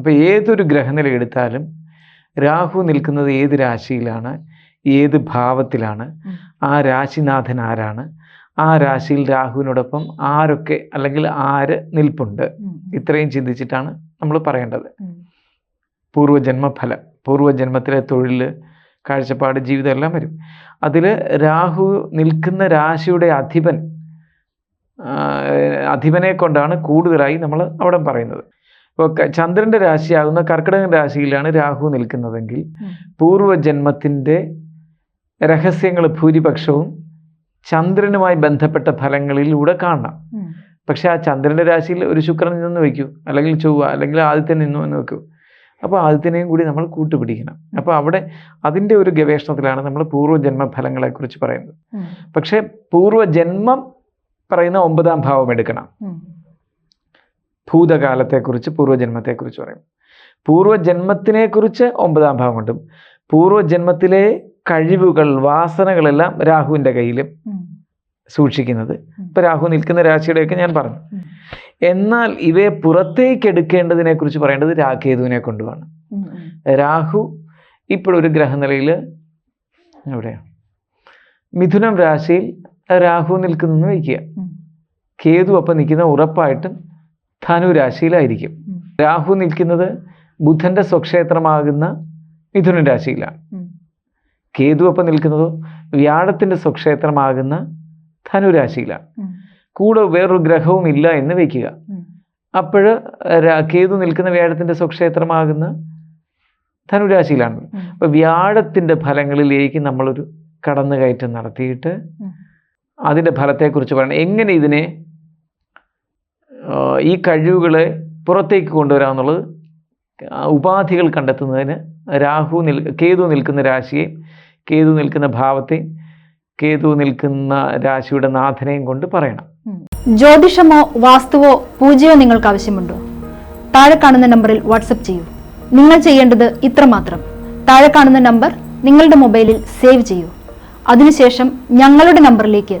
അപ്പോൾ ഏതൊരു ഗ്രഹനില എടുത്താലും രാഹു നിൽക്കുന്നത് ഏത് രാശിയിലാണ്? ഏത് ഭാവത്തിലാണ്? ആ രാശിനാഥൻ ആരാണ്? ആ രാശിയിൽ രാഹുവിനോടൊപ്പം ആരൊക്കെ അല്ലെങ്കിൽ ആര് നിൽപ്പുണ്ട്? ഇത്രയും ചിന്തിച്ചിട്ടാണ് നമ്മൾ പറയേണ്ടത്. പൂർവജന്മഫലം പൂർവജന്മത്തിലെ തൊഴിൽ കാഴ്ചപ്പാട് ജീവിതം എല്ലാം വരും. അതിൽ രാഹു നിൽക്കുന്ന രാശിയുടെ അധിപൻ അധിപനെ കൊണ്ടാണ് കൂടുതലായി നമ്മൾ അവിടെ പറയുന്നത്. ഇപ്പോൾ ചന്ദ്രന്റെ രാശിയാകുന്ന കർക്കിടക രാശിയിലാണ് രാഹു നിൽക്കുന്നതെങ്കിൽ പൂർവജന്മത്തിന്റെ പൂർവജന്മത്തിന്റെ രഹസ്യങ്ങൾ ഭൂരിപക്ഷവും ചന്ദ്രനുമായി ബന്ധപ്പെട്ട ഫലങ്ങളിലൂടെ കാണണം. പക്ഷെ ആ ചന്ദ്രന്റെ രാശിയിൽ ഒരു ശുക്രൻ നിന്ന് വയ്ക്കൂ അല്ലെങ്കിൽ ചൊവ്വ അല്ലെങ്കിൽ ആദിത്യൻ നിന്നു എന്ന് വെക്കൂ അപ്പോൾ ആദിത്യനെയും കൂടി നമ്മൾ കൂട്ടുപിടിക്കണം. അപ്പോൾ അവിടെ അതിന്റെ ഒരു ഗവേഷണത്തിലാണ് നമ്മൾ പൂർവജന്മ ഫലങ്ങളെക്കുറിച്ച് പറയുന്നത്. പക്ഷേ പൂർവജന്മം പറയുന്ന ഒമ്പതാം ഭാവം എടുക്കണം. ഭൂതകാലത്തെക്കുറിച്ച് പൂർവജന്മത്തെക്കുറിച്ച് പറയും. പൂർവജന്മത്തിനെക്കുറിച്ച് ഒമ്പതാം ഭാവം കൊണ്ടും പൂർവജന്മത്തിലെ കഴിവുകൾ വാസനകളെല്ലാം രാഹുവിന്റെ കയ്യിലും. സൂക്ഷിക്കുന്നത്. ഇപ്പം രാഹു നിൽക്കുന്ന രാശിയുടെയൊക്കെ ഞാൻ പറഞ്ഞു. എന്നാൽ ഇവയെ പുറത്തേക്ക് എടുക്കേണ്ടതിനെ കുറിച്ച് പറയേണ്ടത് രാഖേതുവിനെ കൊണ്ടുമാണ്. രാഹു ഇപ്പോഴൊരു ഗ്രഹനിലയിൽ എവിടെയാണ് മിഥുനം രാശിയിൽ രാഹു നിൽക്കുന്നു വയ്ക്കുക. കേതു അപ്പം നിൽക്കുന്ന ഉറപ്പായിട്ടും ധനു രാശിയിലായിരിക്കും. രാഹു നിൽക്കുന്നത് ബുധന്റെ സ്വക്ഷേത്രമാകുന്ന മിഥുന രാശിയിലാണ്. കേതു അപ്പം നിൽക്കുന്നതോ വ്യാഴത്തിന്റെ സ്വക്ഷേത്രമാകുന്ന ധനുരാശിയിലാണ്. കൂടെ വേറൊരു ഗ്രഹവും ഇല്ല എന്ന് വയ്ക്കുക അപ്പോഴ് അപ്പോൾ കേതു നിൽക്കുന്ന വ്യാഴത്തിന്റെ സ്വക്ഷേത്രമാകുന്ന ധനുരാശിയിലാണ് അപ്പൊ അപ്പോൾ വ്യാഴത്തിന്റെ ഫലങ്ങളിലേക്ക് നമ്മളൊരു കടന്നുകയറ്റം നടത്തിയിട്ട് അതിന്റെ അതിന്റെ ഫലത്തെക്കുറിച്ച് പറയണം. എങ്ങനെ ഇതിനെ ഈ കഴിവുകളെ പുറത്തേക്ക് കൊണ്ടുവരാമെന്നുള്ളത് ഉപാധികൾ കണ്ടെത്തുന്നതിന് രാഹു നിൽ കേതു നിൽക്കുന്ന രാശിയെ കേതു നിൽക്കുന്ന ഭാവത്തെ കേതു നിൽക്കുന്ന രാശിയുടെ നാഥനെയും കൊണ്ട് പറയണം. ജ്യോതിഷമോ വാസ്തുവോ പൂജയോ നിങ്ങൾക്ക് ആവശ്യമുണ്ടോ? താഴെ കാണുന്ന നമ്പറിൽ വാട്സപ്പ് ചെയ്യൂ. നിങ്ങൾ ചെയ്യേണ്ടത് ഇത്രമാത്രം താഴെ കാണുന്ന നമ്പർ നിങ്ങളുടെ മൊബൈലിൽ സേവ് ചെയ്യൂ. അതിനുശേഷം ഞങ്ങളുടെ നമ്പറിലേക്ക്